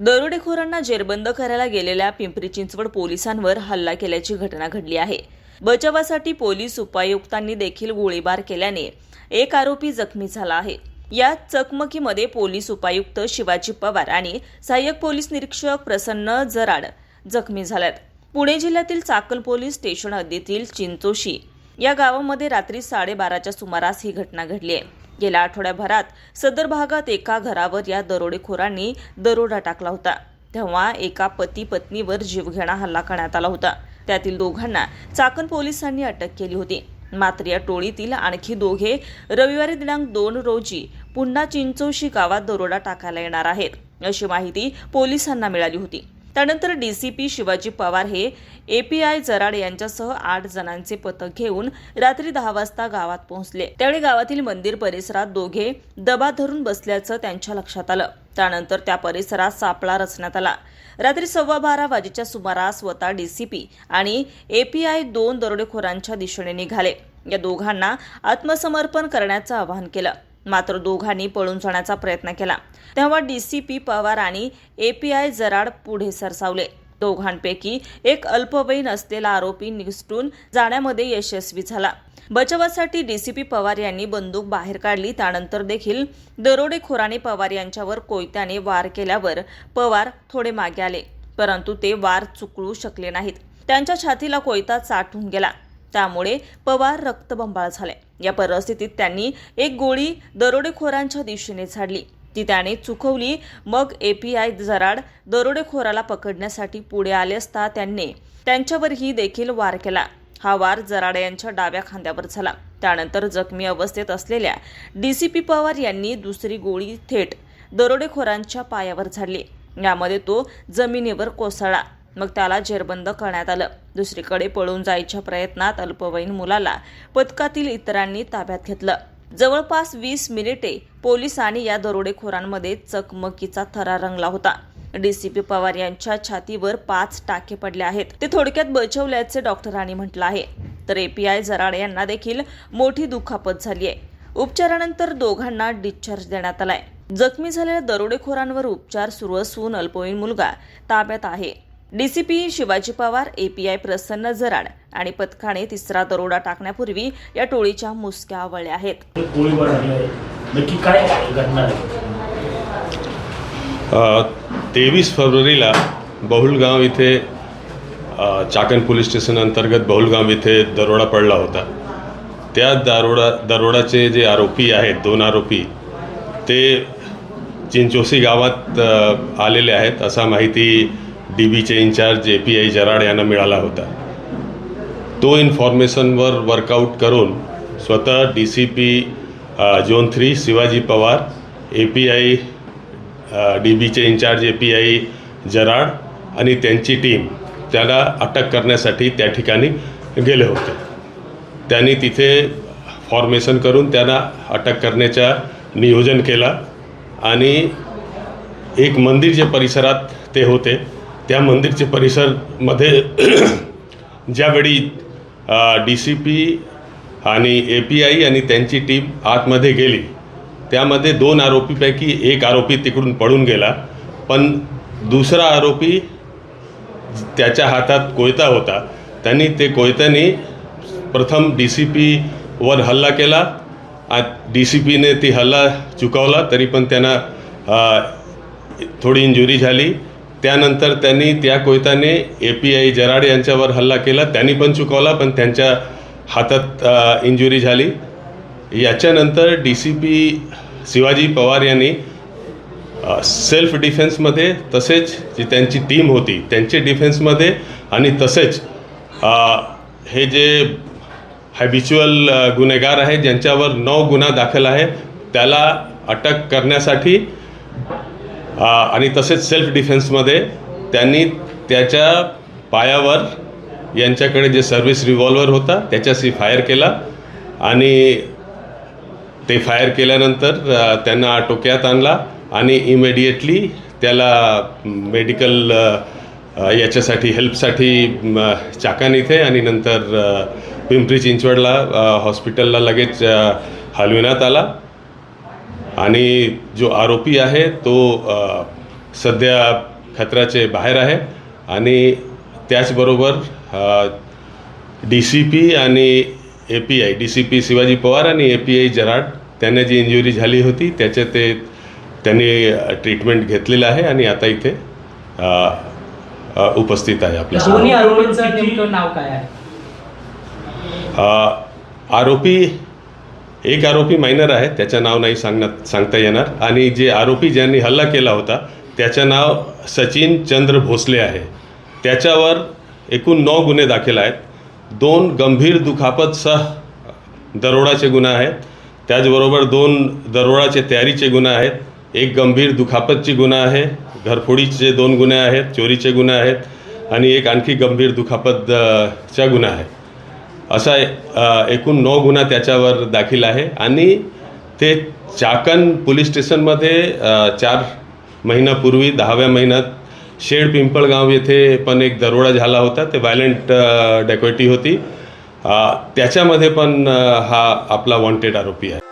दरोडेखोरांना जेरबंद करायला गेलेल्या पिंपरी चिंचवड पोलिसांवर हल्ला केल्याची घटना घडली आहे. बचावासाठी पोलीस उपायुक्तांनी देखील गोळीबार केल्याने एक आरोपी जखमी झाला आहे. या चकमकीमध्ये पोलीस उपायुक्त शिवाजी पवार आणि सहाय्यक पोलीस निरीक्षक प्रसन्न जराड जखमी झाल्यात. पुणे जिल्ह्यातील चाकल पोलीस स्टेशन हद्दीतील चिंचोशी या गावामध्ये रात्री साडेबाराच्या सुमारास ही घटना घडली आहे. गेल्या आठवड्याभरात सदर भागात एका घरावर या दरोडेखोरांनी दरोडा टाकला होता. तेव्हा एका पती पत्नीवर जीवघेणा हल्ला करण्यात आला होता. त्यातील दोघांना चाकण पोलिसांनी अटक केली होती. मात्र या टोळीतील आणखी दोघे रविवारी दिनांक दोन रोजी पुन्हा चिंचोशी गावात दरोडा टाकायला येणार आहेत अशी माहिती पोलिसांना मिळाली होती. त्यानंतर D C P Shivaji Pawar हे ए पी आय जराड यांच्यासह आठ जणांचे पथक घेऊन रात्री दहा वाजता गावात पोहोचले. त्यावेळी गावातील मंदिर परिसरात दोघे दबा धरून बसल्याचं त्यांच्या लक्षात आलं. त्यानंतर त्या परिसरात सापळा रचण्यात आला. रात्री सव्वा बारा वाजेच्या सुमारास स्वतः डीसीपी आणि एपीआय दोन दरोडेखोरांच्या दिशेने निघाले. या दोघांना आत्मसमर्पण करण्याचं आवाहन केलं. मात्र दोघांनी पळून जाण्याचा प्रयत्न केला. तेव्हा डीसीपी पवार आणि एपीआय जराड पुढे सरसावले. दोघांपैकी एक अल्पवयीन असलेला आरोपी निसटून जाण्यामध्ये यशस्वी झाला. बचावासाठी डीसीपी पवार यांनी बंदूक बाहेर काढली. त्यानंतर देखील दरोडेखोराने पवार यांच्यावर कोयत्याने वार केल्यावर पवार थोडे मागे आले परंतु ते वार चुकळू शकले नाहीत. त्यांच्या छातीला कोयता चाटून गेला. त्यामुळे पवार रक्तबंबाळ झाले. या परिस्थितीत त्यांनी एक गोळी दरोडेखोरांच्या दिशेने झाडली. ती त्याने चुकवली. मग एपीआय जराड दरोडेखोराला पकडण्यासाठी पुढे आले असता त्यांनी त्यांच्यावरही देखील वार केला. हा वार जराड यांच्या डाव्या खांद्यावर झाला. त्यानंतर जखमी अवस्थेत असलेल्या डीसीपी पवार यांनी दुसरी गोळी थेट दरोडेखोरांच्या पायावर झाडली. यामध्ये तो जमिनीवर कोसळला. मग त्याला जेरबंद करण्यात आलं. दुसरीकडे पळून जायच्या प्रयत्नात अल्पवयीन मुलाला पथकातील इतरांनी ताब्यात घेतलं. जवळपास वीस मिनिटे पोलिसांनी या दरोडेखोरांमध्ये चकमकीचा थरा रंगला होता. डीसीपी पवार यांच्या छातीवर पाच टाके पडले आहेत. ते थोडक्यात बचवल्याचे डॉक्टरांनी म्हटलं आहे. तर एपीआय जराड यांना देखील मोठी दुखापत झाली आहे उपचारानंतर दोघांना डिस्चार्ज देण्यात आलाय. जखमी झालेल्या दरोडेखोरांवर उपचार सुरू असून अल्पवयीन मुलगा ताब्यात आहे. डीसीपी शिवाजी पवार एपीआय प्रसन्न जराड आणि पथकाने तिसरा दरोडा टाकण्यापूर्वी या टोळीच्या मुसक्या आवळल्या आहेत. नक्की काय घटना तेवीस फरवरीला बहुलगाव इथे चाकण पोलीस स्टेशन अंतर्गत बहुलगाव इथे दरोडा पडला होता. त्या दरोडा दरोडाचे जे आरोपी आहेत दोन आरोपी ते चिंचोसी गावात आलेले आहेत असा माहिती डी बीचे incharge A P I Jarad यांना मिळाला होता. तो इन्फॉर्मेशनवर वर्कआउट करून स्वतः D C P zone three Shivaji Pawar A P I D बीचे incharge A P I Jarad आणि त्यांची टीम त्याला अटक करण्यासाठी त्या ठिकाणी गेले होते. त्यांनी तिथे फॉर्मेशन करून त्यांना अटक करण्याचा नियोजन केला आणि एक मंदिर जे परिसरात ते होते त्या मंदिरच्या परिसरमध्ये ज्यावेळी डी सी पी आणि ए पी आय आणि त्यांची टीम आतमध्ये गेली त्यामध्ये दोन आरोपीपैकी एक आरोपी तिकडून पळून गेला. पण दुसरा आरोपी त्याच्या हातात कोयता होता. त्यांनी ते कोयत्याने प्रथम डी सी पीवर हल्ला केला. डी सी पीने ती हल्ला चुकवला तरी पण त्यांना थोडी इंजुरी झाली. त्यानंतर त्यांनी त्या कोयताने ए पी आय जराड यांच्यावर हल्ला केला. त्यांनी पण चुकवला पण त्यांच्या हातात इंजुरी झाली. याच्यानंतर D C P Shivaji Pawar यांनी सेल्फ डिफेन्समध्ये तसेच जी त्यांची टीम होती त्यांचे डिफेन्समध्ये आणि तसेच हे जे हॅबिच्युअल गुन्हेगार आहे ज्यांच्यावर नऊ गुन्हा दाखल आहे त्याला अटक करण्यासाठी आणि तसेच सेल्फ डिफेन्समध्ये त्यांनी त्याच्या पायावर यांच्याकडे जे सर्व्हिस रिव्हॉल्वर होता त्याच्याशी फायर केला. आणि ते फायर केल्यानंतर त्यांना आटोक्यात आणला आणि इमिडिएटली त्याला मेडिकल याच्यासाठी हेल्पसाठी चाकान इथे आणि नंतर पिंपरी चिंचवडला हॉस्पिटलला लगेच हलविण्यात आला. आणि जो आरोपी आहे तो सध्या खतराचे बाहेर आहे. आणि त्याचबरोबर डी सी पी आणि A P I D C P Shivaji Pawar आणि ए पी आय जराड त्यांना जी इंजुरी झाली होती त्याचे ते त्यांनी ट्रीटमेंट घेतलेलं आहे आणि आता इथे उपस्थित आहे आपल्या दोन्ही आरोपींचं नेमकं नाव काय आहे? आरोपी एक आरोपी मायनर आहे त्याचं नाव नाही सांगण्यात सांगता येणार. आणि जे आरोपी ज्यांनी हल्ला केला होता त्याचं नाव सचिन चंद्र भोसले आहे. त्याच्यावर एकूण नऊ गुन्हे दाखल आहेत. दोन गंभीर दुखापतसह दरोडाचे गुन्हे आहेत. त्याचबरोबर दोन दरोडाचे तयारीचे गुन्हे आहेत. एक गंभीर दुखापतचे गुन्हा आहे. घरफोडीचे दोन गुन्हे आहेत चोरीचे गुन्हे आहेत. आणि एक आणखी गंभीर दुखापतचा गुन्हा आहे असा एकूण नऊ गुन्हा त्याच्यावर दाखल आहे. आणि ते चाकण पोलीस स्टेशनमध्ये चार महिन्यापूर्वी दहाव्या महिन्यात शेड पिंपळगाव येथे पण एक दरोडा झाला होता. ते व्हायलंट डेकोटी होती. त्याच्यामध्ये पण हा आपला वॉन्टेड आरोपी आहे.